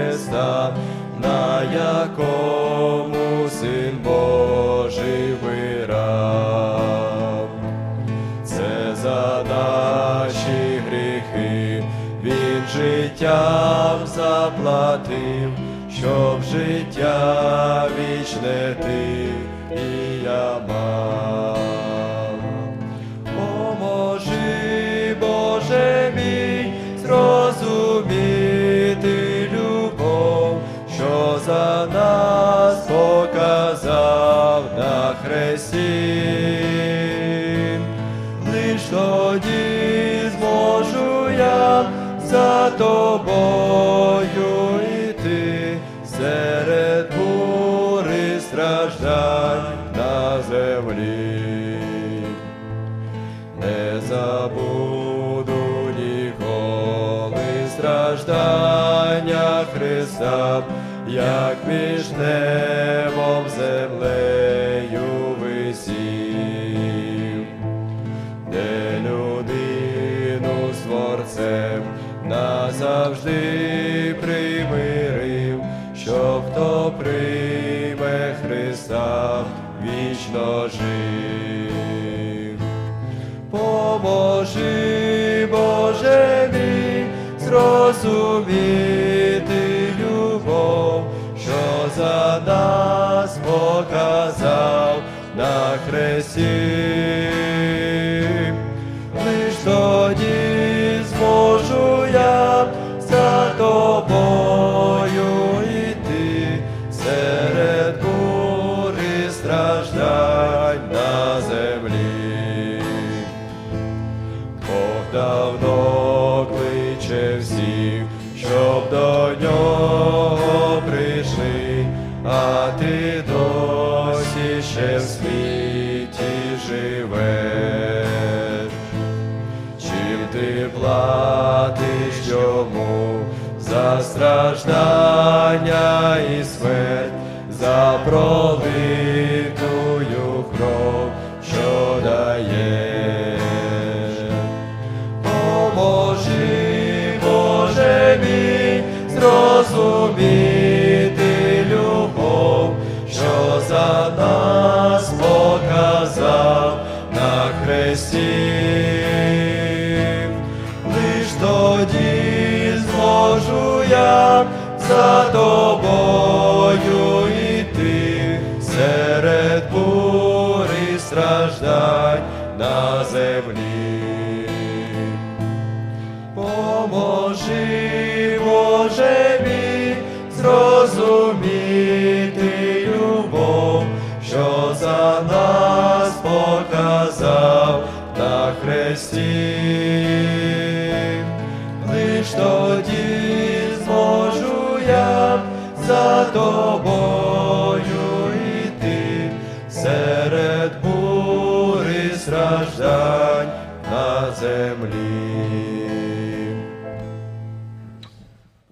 Христа, на якому Син Божий вирав. Це за наші гріхи він життям заплатив, щоб життя вічне ти і я за нас показав на хресті. Лиш тоді зможу я за тобою йти. Серед бури страждань на землі. Не забуду ніколи страждання Христа, як між небом землею висів, де людину з Творцем назавжди примирив, що хто прийме Христа вічно жив. Поможи, Боже мій, зрозуміти хресті. Лиш зможу я за тобою йти серед бури страждань на землі. Бог давно кличе всіх, щоб до світі живеш. Чим ти платиш йому за страждання і смерть, за пролитую кров, що даєш? Поможи, Боже мій, зрозуміти любов, за тобою йти серед бури страждань на землі. Поможи, Боже мій, зрозуміти любов, що за нас показав на хресті. за тобою йти серед бури страждань на землі.